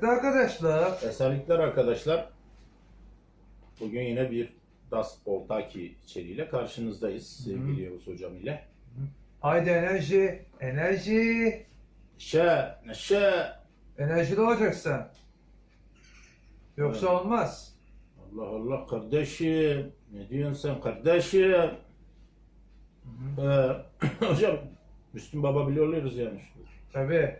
Esenlikli arkadaşlar. Esenlikler arkadaşlar. Bugün yine bir Das Oltaki içeriğiyle karşınızdayız sevgili Yavuz Hocam ile. Haydi enerji, enerji. Neşe, neşe. Enerjili olacaksın. Yoksa Evet. olmaz. Allah Allah kardeşim. Ne diyorsun sen kardeşim? Ee, hocam Müslüm Baba biliyoruz yani. Tabii.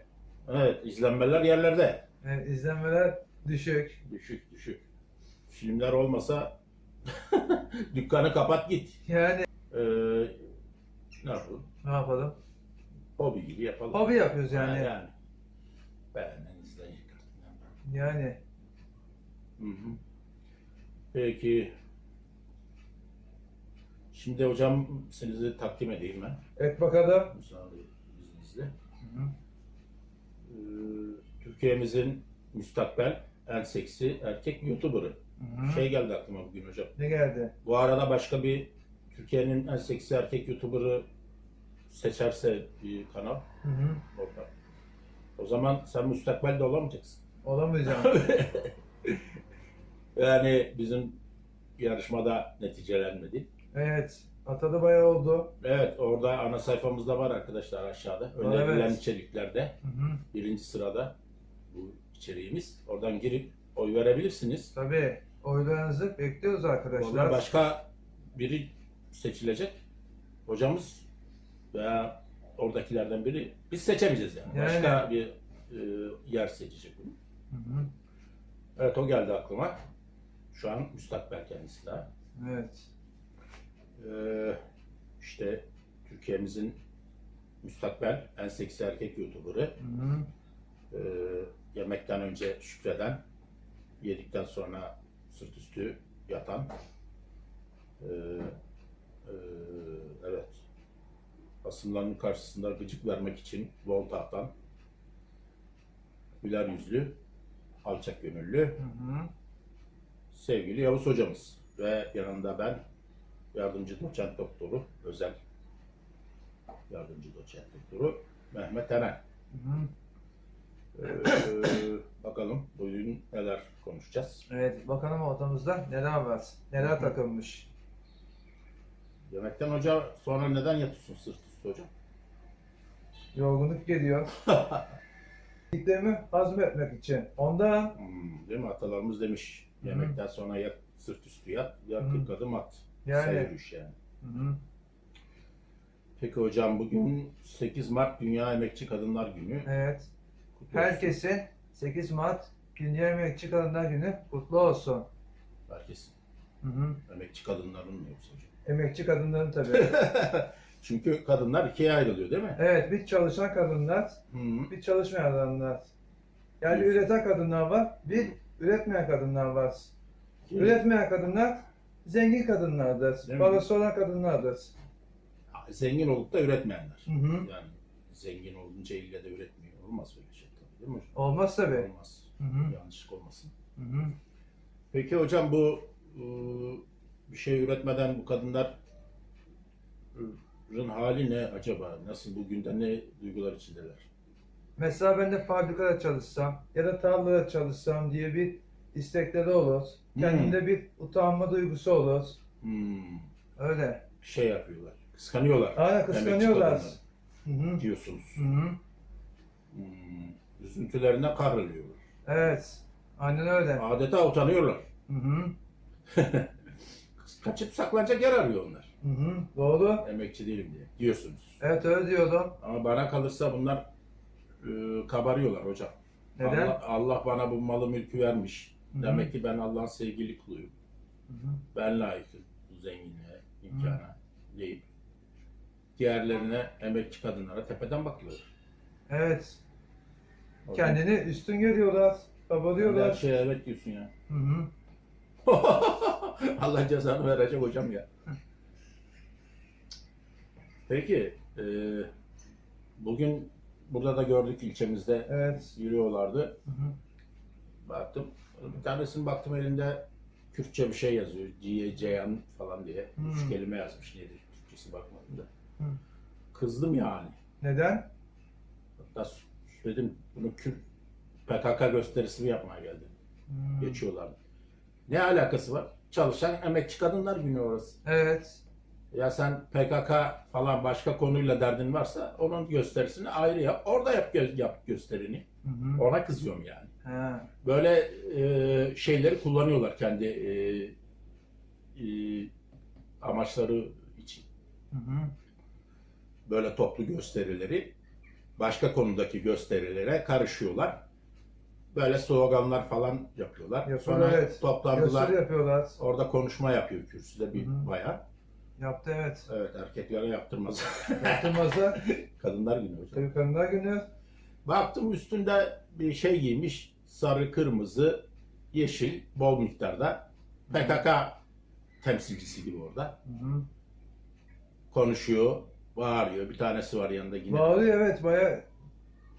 Evet izlenmeler yerlerde. Yani izlenmeler düşük. Düşük düşük. Filmler olmasa dükkanı kapat git. Yani Ee, ne yapalım? ne yapalım? Hobi gibi yapalım. Hobi yapıyoruz Ha, yani. yani. Beğenen artık. Yani. Hı hı. Peki. Şimdi hocam sizi takdim edeyim ben. Et bakalım. Müsaade izninizle. Hı hı. Ee, Türkiye'mizin müstakbel en seksi erkek YouTuber'ı. Hı. Şey geldi aklıma bugün hocam. Ne geldi? Bu arada başka bir Türkiye'nin en seksi erkek YouTuber'ı seçerse bir kanal Hı hı. orada. O zaman sen müstakbelde olamayacaksın. Olamayacağım. Yani bizim yarışmada neticelenmedi. evet. Atalı bayağı oldu. Evet orada ana sayfamızda var arkadaşlar aşağıda. Önerilen Evet. içeriklerde Hı hı. birinci sırada bu içeriğimiz. Oradan girip oy verebilirsiniz. Tabii. Oylarınızı bekliyoruz arkadaşlar. Orada başka biri seçilecek. Hocamız veya oradakilerden biri. Biz seçemeyeceğiz yani. Yani. Başka bir e, yer seçecek bunu. Hı hı. Evet o geldi aklıma. Şu an müstakbel kendisi daha. Evet. Ee, işte Türkiye'mizin müstakbel en seksi erkek YouTuber'ı. Hı hı. Ee, yemekten önce şükreden, yedikten sonra sırt üstü yatan. Ee, e, evet. Basınların karşısında gıcık vermek için volta atan, güler yüzlü, alçak gönüllü, Hı hı. sevgili Yavuz hocamız ve yanında ben yardımcı doçent doktoru özel yardımcı doçent doktoru Mehmet Eren. Hı hı. Ee, bakalım bugün neler konuşacağız. Evet. Bakalım ortamızda neler var? Neler takılmış? Yemekten hoca sonra neden yatıyorsun sırt üstü hocam? Yorgunluk geliyor. Yediklerimi hazmetmek için. Ondan Hmm, değil mi? Atalarımız demiş. Hı. Yemekten sonra yat, sırt üstü yat, ya Hı. 40 adım at. Yani. Yürüyüş yani. Hı hı. Peki hocam bugün 8 Mart Dünya Emekçi Kadınlar Günü. Evet. Herkesin 8 Mart Dünya Emekçi Kadınlar Günü kutlu olsun. Herkesin. Hı hı. Emekçi kadınların mı yoksa hocam? Emekçi kadınların tabii. Çünkü kadınlar ikiye ayrılıyor değil mi? evet, bir çalışan kadınlar, Hı. bir çalışmayan kadınlar. Yani Evet. üreten kadınlar var, bir üretmeyen kadınlar var. Üretmeyen kadınlar zengin kadınlardır. Parası olan kadınlardır. Zengin olup da üretmeyenler. Hı hı. Yani zengin olunca ille de üretmiyor. Olmaz öyle şey değil mi hocam? Olmaz tabii. Olmaz. Hı hı. Yanlışlık olmasın. Hı hı. Peki hocam bu ıı, bir şey üretmeden bu kadınların hali ne acaba? Nasıl bugün ne duygular içindeler? Mesela ben de fabrikada çalışsam ya da tarlada çalışsam diye bir istekleri olur. Hmm. Kendinde bir utanma duygusu olur. Hmm, Öyle. şey yapıyorlar. Kıskanıyorlar. Aynen kıskanıyorlar. Hı hı. Diyorsunuz. Hı hı. Hmm, üzüntülerinden kahroluyorlar. Evet. Aynen öyle. Adeta utanıyorlar. Hı hı. Kaçıp saklanacak yer arıyor onlar. Hı hı. Doğru. Emekçi değilim diye diyorsunuz. Evet öyle diyordum. Ama bana kalırsa bunlar e, kabarıyorlar hocam. Neden? Allah, Allah bana bu malı mülkü vermiş. Hı hı. Demek ki ben Allah'ın sevgili kuluyum. Hı hı. Ben layıkım bu zenginliğe, imkana deyip diğerlerine, emekçi kadınlara tepeden bakıyor. Evet. Kendini üstün görüyorlar. Her Babalıyorlar. şeye evet diyorsun ya. Hı hı. Allah cezanı verecek hocam ya. Peki, e, bugün burada da gördük ilçemizde Evet. yürüyorlardı. Hı hı. Baktım, bir tanesinin baktım elinde Kürtçe bir şey yazıyor. Ciye, Ceyhan falan diye. Üç Hmm. kelime yazmış. Nedir Türkçesi bakmadım da. Hı. Kızdım yani. Neden? Hatta dedim bunu Kürt PKK gösterisi mi yapmaya geldi? Hmm. Geçiyorlar. Ne alakası var? Çalışan emekçi kadınlar günü orası. Evet. Ya sen PKK falan başka konuyla derdin varsa onun gösterisini ayrı yap. Orada yap, gö- yap gösterini. Hı hı. Ona kızıyorum yani. Ha. Böyle e, şeyleri kullanıyorlar kendi e, e, amaçları için. Hı hı. Böyle toplu gösterileri başka konudaki gösterilere karışıyorlar. Böyle sloganlar falan yapıyorlar. Yapıyor, Sonra evet. toplandılar. Gösteri yapıyorlar. Orada konuşma yapıyor kürsüde bir Hı hı. bayan. Yaptı evet. Evet erkeklere yaptırmaz. Yaptırmazsa Kadınlar günü hocam. tabii kadınlar günü. Baktım üstünde bir şey giymiş. Sarı, kırmızı, yeşil, bol miktarda. PKK temsilcisi gibi orada. Hı hı. Konuşuyor, bağırıyor. Bir tanesi var yanında yine. Bağırıyor evet baya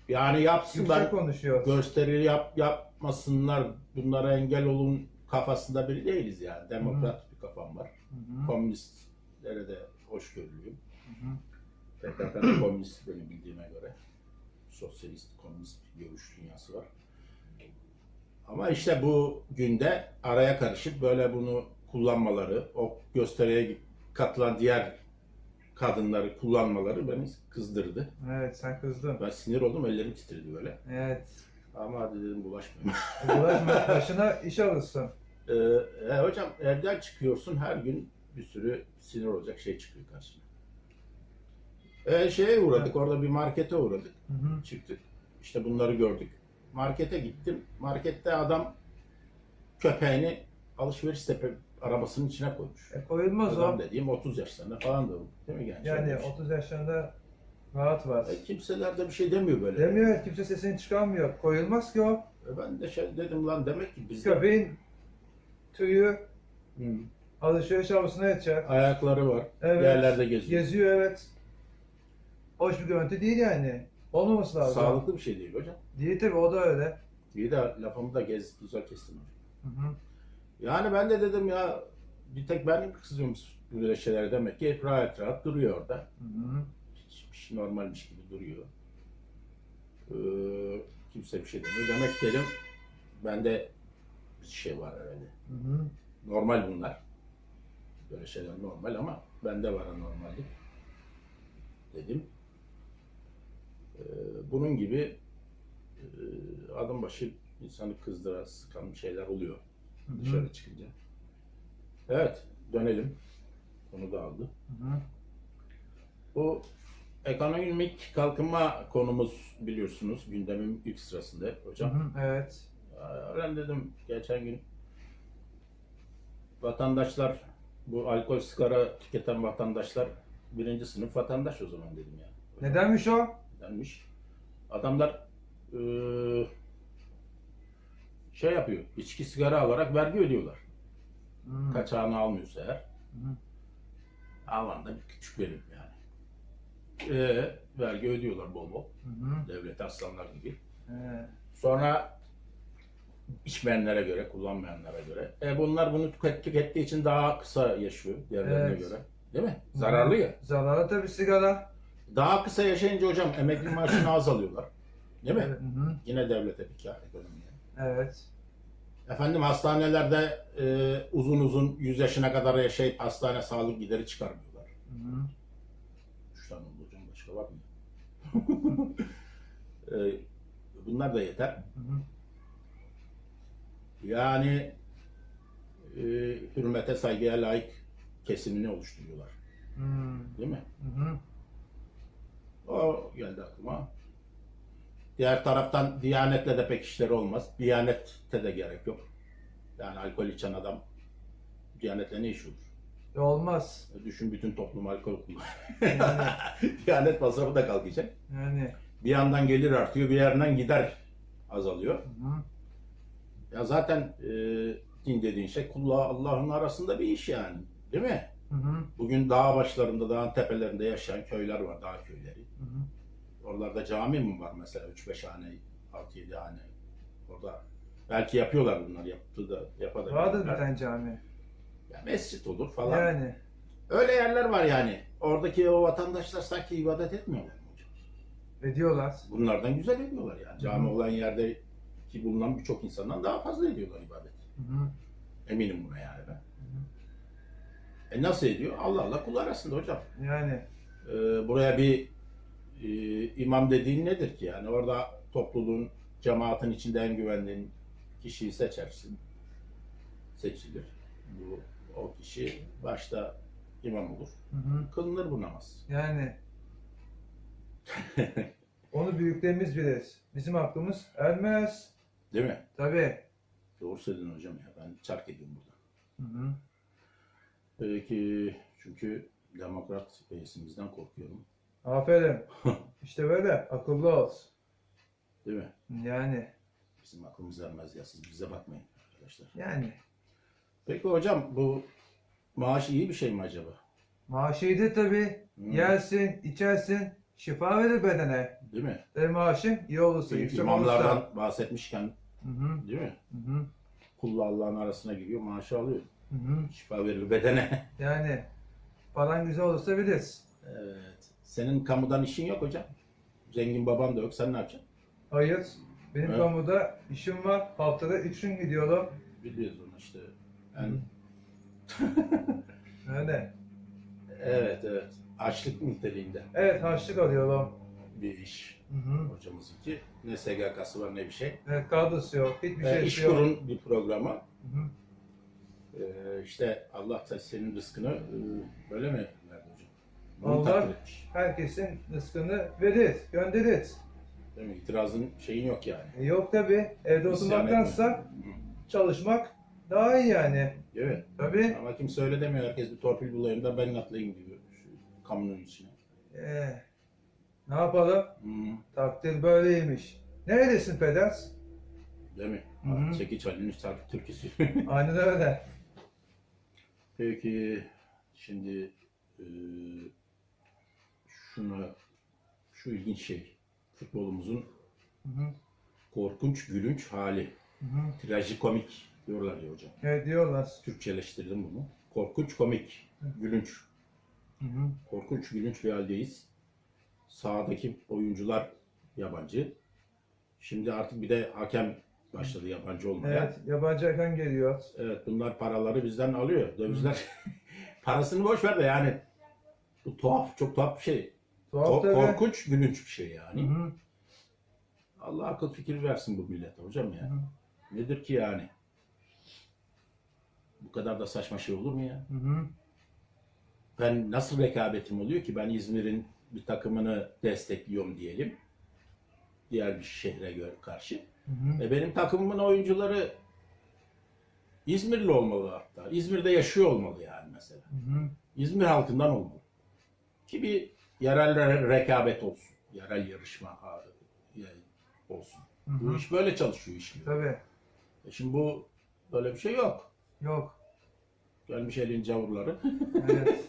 Yani yapsınlar, yüksek konuşuyor. gösteri yap, yapmasınlar, bunlara engel olun kafasında biri değiliz yani. Demokrat bir kafam var. Hı hı. Komünistlere de hoşgörülüyüm. Hı hı. PKK'nın komünist benim bildiğime göre. Sosyalist, komünist bir görüş dünyası var. Ama işte bu günde araya karışıp böyle bunu kullanmaları, o gösteriye katılan diğer kadınları kullanmaları beni kızdırdı. Evet sen kızdın. Ben sinir oldum, ellerim titredi böyle. Evet. Ama dedim bulaşmayayım. Uğraşma başına iş alırsın. Ee, e, hocam evden çıkıyorsun her gün bir sürü sinir olacak şey çıkıyor karşına. Ee, şeye uğradık, orada bir markete uğradık. Hı hı. çıktık. İşte bunları gördük. Markete gittim. Markette adam köpeğini alışveriş sepet arabasının içine koymuş. E, koyulmaz Adam o. dediğim 30 yaşlarında falan da değil mi genç? Yani şey. 30 yaşlarında rahat var. E, kimseler de bir şey demiyor böyle. Demiyor kimse sesini çıkarmıyor. Koyulmaz ki o. E, ben de şey dedim lan demek ki bizde Köpeğin tüyü Hı. alışveriş arabasına yatacak. ayakları var. Evet. Yerlerde geziyor. Geziyor evet. Hoş bir görüntü değil yani. Olmaması lazım. Sağlıklı bir şey değil hocam. Değil tabi o da öyle. İyi de lafımı da gez, güzel kestim. Hı hı. Yani ben de dedim ya bir tek ben mi kızıyorum böyle şeylere demek ki rahat rahat duruyor orada. Hı hı. hiçbir şey normalmiş gibi duruyor. Ee, kimse bir şey demiyor. Demek dedim bende bir şey var herhalde. Hı hı. Normal bunlar. Böyle şeyler normal ama bende var anormallik. Dedim. Ee, bunun gibi e, adım başı insanı kızdıran, sıkan şeyler oluyor Dışarı çıkınca. Evet, dönelim. Konu da aldı. Bu ekonomik kalkınma konumuz biliyorsunuz gündemin ilk sırasında hocam. Hı hı. Evet. Ben dedim geçen gün vatandaşlar bu alkol sigara tüketen vatandaşlar birinci sınıf vatandaş o zaman dedim ya. Nedenmiş o? Denmiş. Adamlar eee, şey yapıyor, içki sigara alarak vergi ödüyorlar. Hı. Kaçağını almıyorsa eğer. Hı. Alan da bir küçük benim yani. Ee, vergi ödüyorlar bol bol. Hı. Devlet aslanlar gibi. He. Sonra içmeyenlere göre, kullanmayanlara göre. E bunlar bunu tüket, tükettiği için daha kısa yaşıyor diğerlerine Evet. göre. Değil mi? Zararlı ya. Zararlı tabi sigara. Daha kısa yaşayınca hocam emekli maaşını az alıyorlar. Değil mi? Evet. Hı hı. Yine devlete bir kar ekonomiye. Evet. Efendim hastanelerde e, uzun uzun 100 yaşına kadar yaşayıp hastane sağlık gideri çıkarmıyorlar. Hı hı. Üç tane oldu hocam başka var mı? e, bunlar da yeter. Hı hı. Yani e, hürmete saygıya layık kesimini oluşturuyorlar. Hı Değil mi? hı. O geldi aklıma. Diğer taraftan Diyanetle de pek işleri olmaz. Diyanette de gerek yok. Yani alkol içen adam Diyanetle ne iş olur? E, Olmaz. E, Düşün bütün toplum alkol kullanıyor. Yani, Diyanet masrafı da kalkacak. yani. Bir yandan gelir artıyor, bir yerden gider azalıyor. Hı hı. Ya zaten e, din dediğin şey kulla Allah'ın arasında bir iş yani. Değil mi? Hı hı. Bugün dağ başlarında, dağın tepelerinde yaşayan köyler var, dağ köyleri. Hı hı. Oralarda cami mi var mesela 3-5 hane, 6-7 hane. Orada belki yapıyorlar bunlar, yaptığı da yapabilirler. Vardır bir tane cami. Ya mescit olur falan. Yani. Öyle yerler var yani. Oradaki o vatandaşlar sanki ibadet etmiyorlar mı hocam? Ediyorlar. Bunlardan güzel ediyorlar yani. Cami Hı hı. olan yerde ki bulunan birçok insandan daha fazla ediyorlar ibadet. Hı hı. Eminim buna yani ben. E nasıl ediyor? Allah Allah kul arasında hocam. Yani Ee, buraya bir e, imam dediğin nedir ki? Yani orada topluluğun, cemaatin içinde en güvendiğin kişiyi seçersin. Seçilir. Bu o kişi başta imam olur. hı hı. Kılınır bu namaz. yani onu büyüklerimiz bilir. Bizim aklımız ermez. Değil mi? Tabii. Doğru söyledin hocam ya. Ben çark ediyorum burada. Hı hı. Peki çünkü demokrat reisimizden korkuyorum. Aferin. İşte böyle akıllı ol. Değil mi? Yani Bizim aklımız ermez ya. Siz bize bakmayın arkadaşlar. yani Peki hocam bu maaş iyi bir şey mi acaba? maaşıydı tabii. Hmm. Yersin, içersin, şifa verir bedene. Değil mi? E maaşın iyi olursa, Büyük yüksek imamlardan olursa. bahsetmişken Hı hı, değil mi? hı hı, Kulla Allah'ın arasına giriyor, maaşı alıyor. hı hı. Şifa verir bedene. Yani paran güzel olursa biliriz. evet. Senin kamudan işin yok hocam. Zengin baban da yok. Sen ne yapacaksın? Hayır. Benim Evet. kamuda işim var. Haftada üç gün gidiyorum. Biliyoruz onu işte. Yani, Öyle. evet evet. Açlık niteliğinde Evet harçlık alıyorum. bir iş. Hı hı. Hocamızınki. Ne SGK'sı var ne bir şey. Evet kadrosu yok. Hiçbir Ee, şey iş yok. kurun bir programa. Hı hı. Ee, işte Allah da senin rızkını e, böyle mi hocam? Bunu Allah-. Herkesin rızkını verir, gönderir. Değil mi? İtirazın şeyin yok yani. E yok tabi. Evde oturmaktansa çalışmak daha iyi yani. Mi? Tabi. Ama kimse öyle demiyor. Herkes bir torpil bulayım da ben atlayayım gibi. Şu kamunun içine. Ee, ne yapalım? Hı. Takdir böyleymiş. Neredesin peder? Değil mi? Hı hı. Çekiç Ali'nin şarkı türküsü. Aynen öyle. Peki şimdi e, şuna şu ilginç şey. Futbolumuzun Hı hı. korkunç gülünç hali. Hı hı. Trajikomik diyorlar ya hocam. Evet diyorlar. Türkçeleştirdim bunu. Korkunç komik, gülünç. Hı hı. Korkunç gülünç bir haldeyiz. Sahadaki oyuncular yabancı. Şimdi artık bir de hakem başladı yabancı olmaya. Evet yabancı hakem geliyor. Evet bunlar paraları bizden alıyor. Dövizler parasını boş ver de yani bu tuhaf çok tuhaf bir şey. Tuhaf Ko- korkunç gülünç bir şey Hı yani. hı. Allah akıl fikir versin bu millete hocam Hı ya. hı. Nedir ki yani? Bu kadar da saçma şey olur mu ya? Hı hı. Ben nasıl rekabetim oluyor ki ben İzmir'in bir takımını destekliyorum diyelim. Diğer bir şehre göre karşı. Hı hı. E benim takımımın oyuncuları İzmirli olmalı hatta. İzmir'de yaşıyor olmalı yani mesela. Hı hı. İzmir halkından olmalı. Ki bir yerel re- rekabet olsun. Yerel yarışma olsun. Hı hı. Bu iş böyle çalışıyor işliyor. Tabi. E şimdi bu böyle bir şey yok. Yok. Gelmiş elin cavurları. Evet.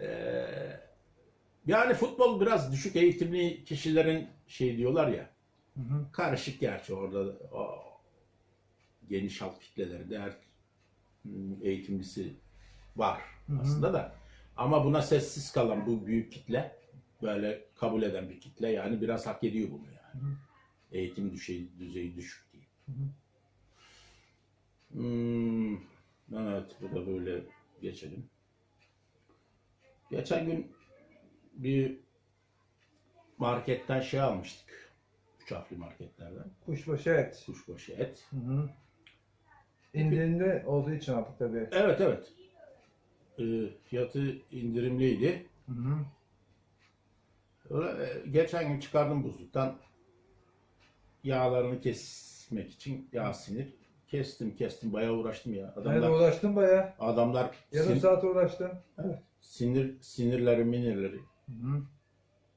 Ee, yani futbol biraz düşük eğitimli kişilerin şey diyorlar ya. Hı hı. Karışık gerçi orada o geniş halk kitlelerinde her hmm, eğitimlisi var Hı hı. aslında da. Ama buna sessiz kalan bu büyük kitle böyle kabul eden bir kitle yani biraz hak ediyor bunu yani. Hı hı. Eğitim düzeyi, düzeyi düşük diye. Hı hı. Hmm, evet bu da böyle geçelim. Geçen gün bir marketten şey almıştık. Üç harfli marketlerden. Kuşbaşı et. Kuşbaşı et. Hı hı. İndirimli olduğu için artık tabi. Evet evet. Ee, fiyatı indirimliydi. Hı hı. Öyle, e, geçen gün çıkardım buzluktan. Yağlarını kesmek için yağ sinir. Kestim kestim bayağı uğraştım ya. Ben Adamlar, uğraştım baya. adamlar Yarım sin- saat uğraştım. sinir sinirleri minirleri. Hı hı.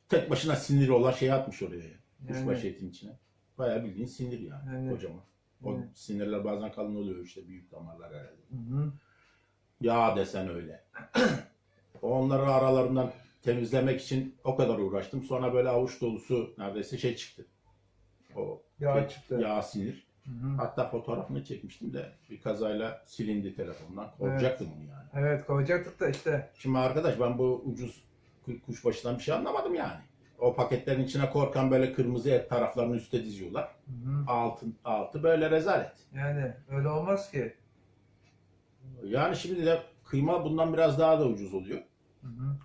Tek başına sinir olan şeyi atmış oraya. Yani. Kuşbaşı etin içine. Bayağı bildiğin sinir yani. Yani. Kocaman. O Yani. sinirler bazen kalın oluyor işte büyük damarlar herhalde. Hı hı. Yağ desen öyle. Onları aralarından temizlemek için o kadar uğraştım. Sonra böyle avuç dolusu neredeyse şey çıktı. O Yağ şey- çıktı. Yağ sinir. Hı hı. Hatta fotoğrafını çekmiştim de bir kazayla silindi telefondan. Kovacaktım onu yani. Evet kovacaktık da işte. Şimdi arkadaş ben bu ucuz ku- kuşbaşından bir şey anlamadım yani. O paketlerin içine korkan böyle kırmızı et taraflarını üste diziyorlar. Hı hı. Altı, altı böyle rezalet. Yani öyle olmaz ki. Yani şimdi de kıyma bundan biraz daha da ucuz oluyor. Hı hı.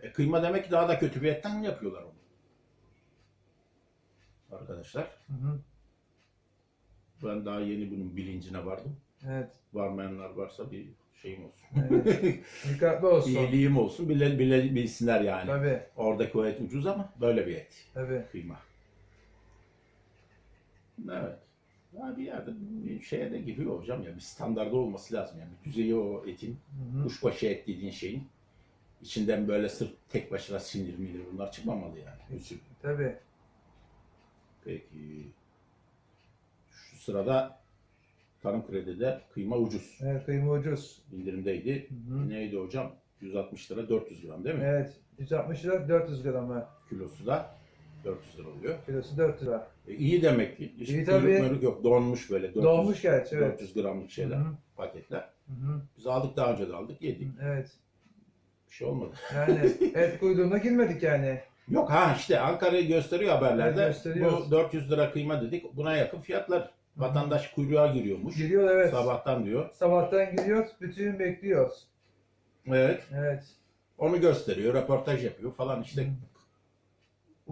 E, kıyma demek ki daha da kötü bir etten yapıyorlar onu? Arkadaşlar Hı hı. ben daha yeni bunun bilincine vardım. Evet. Varmayanlar varsa bir şeyim olsun. evet. Dikkatli olsun. İyiliğim olsun bile, bile bilsinler yani. Tabii. Oradaki o et ucuz ama böyle bir et. Tabii. Kıyma. Evet. Ya bir yerde bir şeye de giriyor hocam ya bir standardı olması lazım yani bir düzeyi o etin kuşbaşı et dediğin şeyin içinden böyle sırf tek başına sinir midir bunlar çıkmamalı yani. Üzüm. Tabii. Peki. Şu sırada tarım kredide kıyma ucuz. Evet kıyma ucuz. İndirimdeydi. Hı hı. Neydi hocam? 160 lira 400 gram değil mi? Evet. 160 lira 400 gram. Kilosu da 400 lira oluyor. Kilosu 4 lira. E, iyi demek ki. Hiç İyi kuyruk tabii. muyruk yok. Donmuş böyle. 400, Doğmuş gerçi evet. 400 gramlık şeyler, Hı hı. paketler. Hı hı. Biz aldık daha önce de aldık, yedik. Evet. Bir şey olmadı. Yani et kuyruğuna girmedik yani. Yok ha işte Ankara'yı gösteriyor haberlerde. Evet. Bu 400 lira kıyma dedik. Buna yakın fiyatlar. Vatandaş kuyruğa giriyormuş. Giriyor evet. Sabahtan diyor. Sabahtan gidiyoruz, bütün bekliyoruz. Evet. Evet. Onu gösteriyor, röportaj yapıyor falan işte.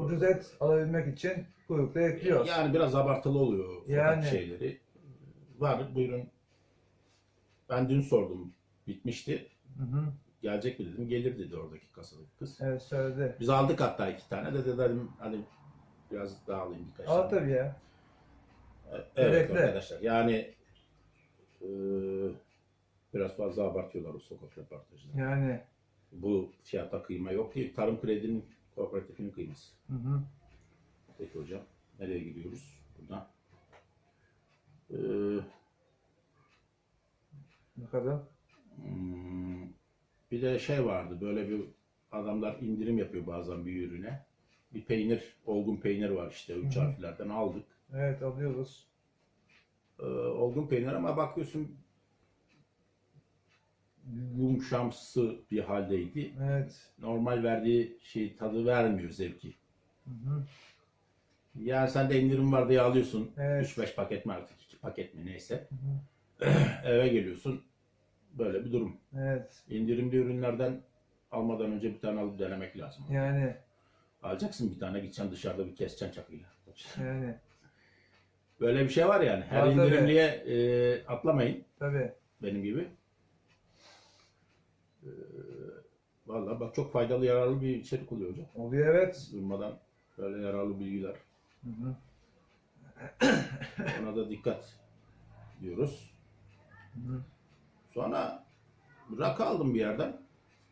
Ucuz et alabilmek için kuyrukta ekliyoruz. Yani biraz abartılı oluyor Yani. şeyleri. Var buyurun. Ben dün sordum. Bitmişti. Hı hı. Gelecek mi dedim. Gelir dedi oradaki kasadaki kız. Evet söyledi. Biz aldık hatta iki tane de dedim hani biraz daha alayım birkaç Al tane. tabii ya. Evet Bekle. arkadaşlar yani e, biraz fazla abartıyorlar o sokak röportajını. Yani. Bu fiyata kıyma yok ki tarım kredinin kooperatifinin kıyması. Hı hı. Peki hocam nereye gidiyoruz buradan? E, Bakalım. hmm, bir de şey vardı böyle bir adamlar indirim yapıyor bazen bir ürüne. Bir peynir, olgun peynir var işte üç harflerden aldık. Evet alıyoruz. e, olgun peynir ama bakıyorsun yumuşamsı bir haldeydi. Evet. Normal verdiği şey tadı vermiyor zevki. Hı hı. Yani sen de indirim var diye alıyorsun. Evet. 3-5 paket mi artık 2 paket mi neyse. Hı hı. Eve geliyorsun. Böyle bir durum. Evet. İndirimli ürünlerden almadan önce bir tane alıp denemek lazım. Yani. Alacaksın bir tane gideceksin dışarıda bir keseceksin çakıyla. Yani. Böyle bir şey var yani. Her Var indirimliye e, atlamayın. Tabii. benim gibi. Ee, Vallahi bak çok faydalı yararlı bir içerik oluyor hocam. Oluyor evet. Durmadan böyle yararlı bilgiler. Hı hı. Ona da dikkat diyoruz. Hı hı. Sonra rakı aldım bir yerden.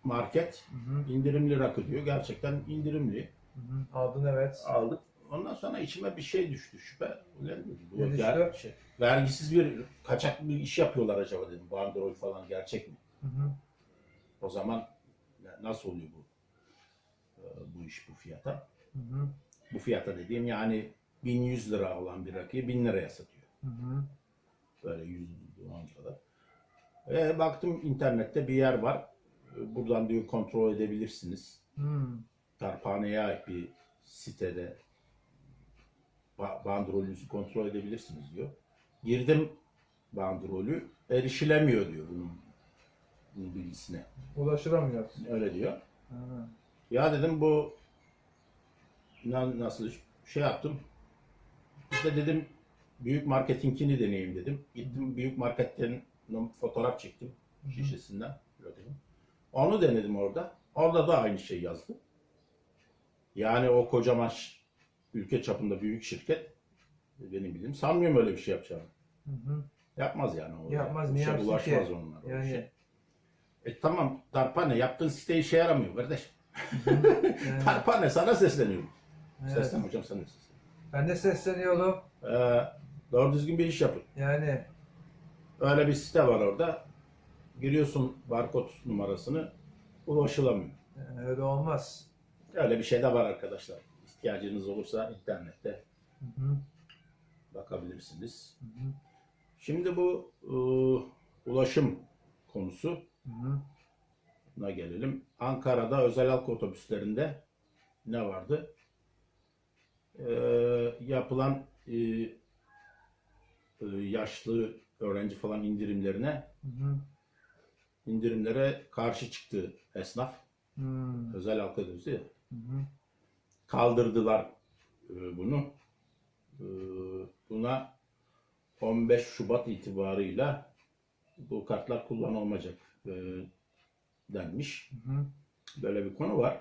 Market. Hı hı. indirimli rakı diyor. Gerçekten indirimli. Hı hı. Aldın evet. Aldık. Ondan sonra içime bir şey düştü. Şüphe. Ulan bu Ne düştü? ger- şey, vergisiz bir kaçak bir iş yapıyorlar acaba dedim. Bandrol falan gerçek mi? Hı hı. O zaman nasıl oluyor bu e, bu iş bu fiyata? Hı hı. Bu fiyata dediğim yani 1100 lira olan bir rakıyı 1000 liraya satıyor. Hı hı. Böyle 100 kadar. E, baktım internette bir yer var. E, Buradan diyor kontrol edebilirsiniz. Hı. Tarpaneye ait bir sitede ba- bandrolünüzü kontrol edebilirsiniz diyor. Girdim bandrolü erişilemiyor diyor bunun, bunun bilgisine. Ulaşılamıyor. Öyle diyor. Hı. Ya dedim bu na- nasıl şey yaptım. İşte dedim büyük marketinkini deneyeyim dedim. Gittim büyük marketten fotoğraf çektim şişesinden. Böyle dedim. Onu denedim orada. Orada da aynı şey yazdı. Yani o kocaman ş- ülke çapında büyük şirket benim bildiğim sanmıyorum öyle bir şey yapacağını. Hı hı. Yapmaz yani o. Yapmaz, niye yapsın ulaşmaz ki? onlar. o Yani. işe. E tamam Darpane yaptığın site işe yaramıyor kardeş. Yani. Darpane sana sesleniyorum. Evet. Seslen hocam sana seslen. Ben de sesleniyorum. Ee, doğru düzgün bir iş yapın. Yani. Öyle bir site var orada. Giriyorsun barkod numarasını ulaşılamıyor. yani öyle olmaz. Öyle bir şey de var arkadaşlar. İhtiyacınız olursa internette Hı hı. bakabilirsiniz. Hı hı. Şimdi bu ıı, ulaşım konusu Hı hı. Buna gelelim. Ankara'da özel halk otobüslerinde ne vardı? e, yapılan e, e, yaşlı öğrenci falan indirimlerine Hı hı. indirimlere karşı çıktı esnaf. Hmm. Özel halk ödevsi ya. Hı hı. kaldırdılar e, bunu. E, Buna 15 Şubat itibarıyla bu kartlar kullanılmayacak e, denmiş. Hı hı. Böyle bir konu var.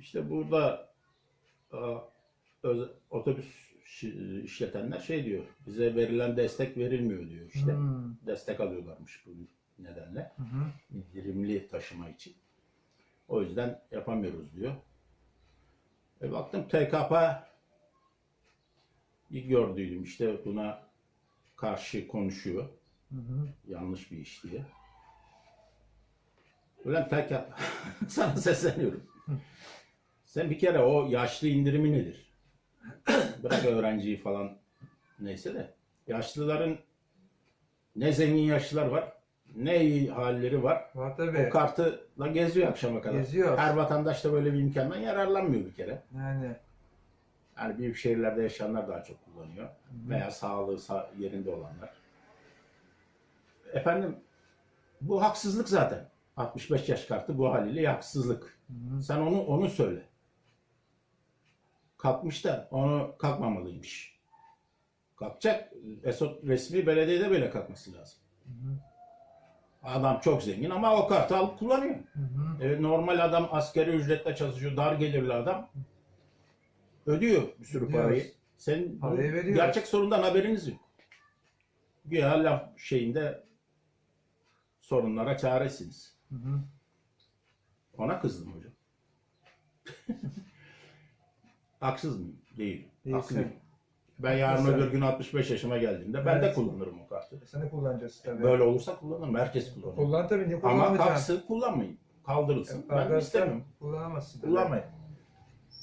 İşte burada e, öz- otobüs şi- işletenler şey diyor, bize verilen destek verilmiyor diyor işte. Hmm. Destek alıyorlarmış bu nedenle. Hı hı. indirimli taşıma için. O yüzden yapamıyoruz diyor. E baktım TKP ilk gördüydüm işte buna karşı konuşuyor. Hı hı. Yanlış bir iş diye. Ulan TKP sana sesleniyorum. Sen bir kere o yaşlı indirimi nedir? Bırak öğrenciyi falan neyse de. Yaşlıların ne zengin yaşlılar var ne iyi halleri var. Var tabii. O kartla geziyor akşama kadar. Geziyor. Her vatandaş da böyle bir imkandan yararlanmıyor bir kere. Yani. Yani büyük şehirlerde yaşayanlar daha çok kullanıyor. Hı. Veya sağlığı sa- yerinde olanlar. Efendim bu haksızlık zaten. 65 yaş kartı bu haliyle haksızlık. Hı hı. Sen onu onu söyle. Kalkmış da onu kalkmamalıymış. Kalkacak. Esot resmi belediyede böyle kalkması lazım. Hı hı. Adam çok zengin ama o kartı alıp kullanıyor. Hı hı. E, normal adam askeri ücretle çalışıyor, dar gelirli adam. Ödüyor bir sürü Ödüyoruz. parayı. Senin Parayı veriyoruz. gerçek sorundan haberiniz yok. Güya laf şeyinde sorunlara çaresiniz. Hı hı. Ona kızdım hocam. Haksız mıyım? Değil. Haklıyım. Ben yarın öbür gün 65 yaşıma geldiğimde ben de Evet. kullanırım o kartı. Seni kullanacağız tabii. Böyle olursa kullanırım. Herkes kullanır. Kullan tabii. Niye Ama kullanmayacaksın? kullanmayın. Kaldırılsın. Ben Arkadaşlar, istemiyorum. Kullanamazsın. tabii. Kullanmayın.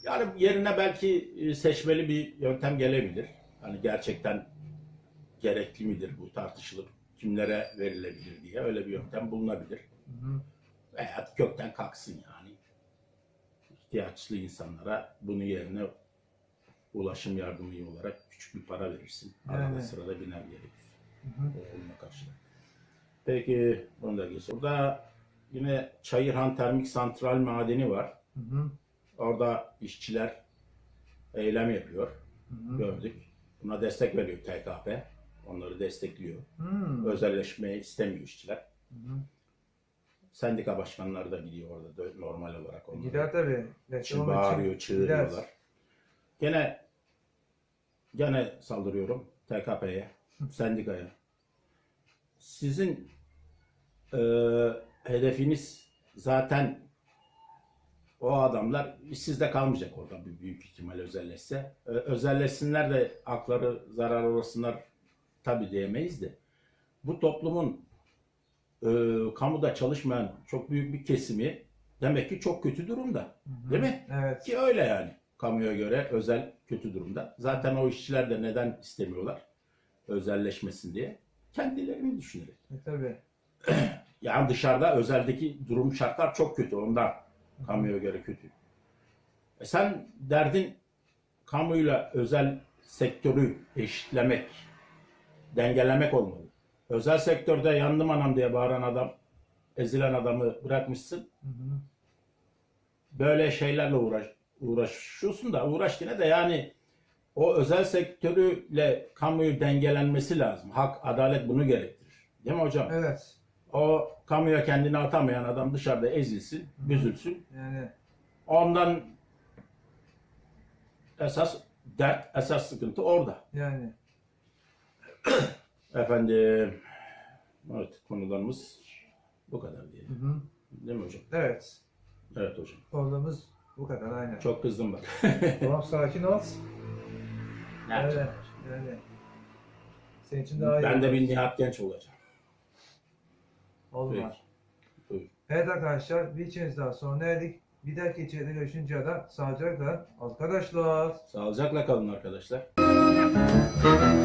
Yani yerine belki e, seçmeli bir yöntem gelebilir. Hani gerçekten gerekli midir bu tartışılır. Kimlere verilebilir diye öyle bir yöntem bulunabilir. Hı hı. Veya kökten kalksın yani. İhtiyaçlı insanlara bunu yerine ulaşım yardımı olarak küçük bir para verirsin. Arada Yani. sırada biner gerekir. Onunla karşılar. Peki bunu da geçelim. Burada yine Çayırhan Termik Santral Madeni var. Hı hı. Orada işçiler eylem yapıyor. Hı hı. Gördük. Buna destek veriyor TKP. Onları destekliyor. Hmm. Özelleşmeyi istemiyor işçiler. Hı. Sendika başkanları da gidiyor orada normal olarak. Onları Gider tabii. Çı- Reklam için bağırıyor, çığırıyorlar. gider. Gene gene saldırıyorum TKP'ye, sendikaya. Sizin e, hedefiniz zaten o adamlar işsizde kalmayacak orada büyük ihtimal özelleşse. Özelleşsinler de hakları zarar uğrasınlar tabii diyemeyiz de. Bu toplumun e, kamuda çalışmayan çok büyük bir kesimi demek ki çok kötü durumda. Hı hı. Değil mi? Evet. Ki öyle yani. Kamuya göre özel kötü durumda. Zaten o işçiler de neden istemiyorlar özelleşmesin diye. Kendilerini düşünerek. E, tabii. Yani dışarıda özeldeki durum şartlar çok kötü ondan. Kamuya göre kötü. E sen derdin kamuyla özel sektörü eşitlemek, dengelemek olmalı. Özel sektörde yandım anam diye bağıran adam, ezilen adamı bırakmışsın. Hı hı. böyle şeylerle uğraş, uğraşıyorsun da uğraş yine de yani o özel sektörüyle kamuyu dengelenmesi lazım. Hak, adalet bunu gerektirir. Değil mi hocam? Evet. O kamuya kendini atamayan adam dışarıda ezilsin, büzülsün. Yani Ondan esas dert, esas sıkıntı orada. yani. Efendim, evet konularımız bu kadar Hı hı. Değil mi hocam? Evet. Evet hocam. Problemimiz bu kadar aynen. Çok kızdım bak. Tamam sakin ol. Ne yapacağım? Evet. Yani. Senin için daha iyi. Ben de bir Nihat Genç olacağım. Olmaz. Peki. Buyur. Evet arkadaşlar bir içeriz daha sonra erdik. Bir dahaki içeride görüşünce kadar sağlıcakla arkadaşlar. Sağlıcakla kalın arkadaşlar.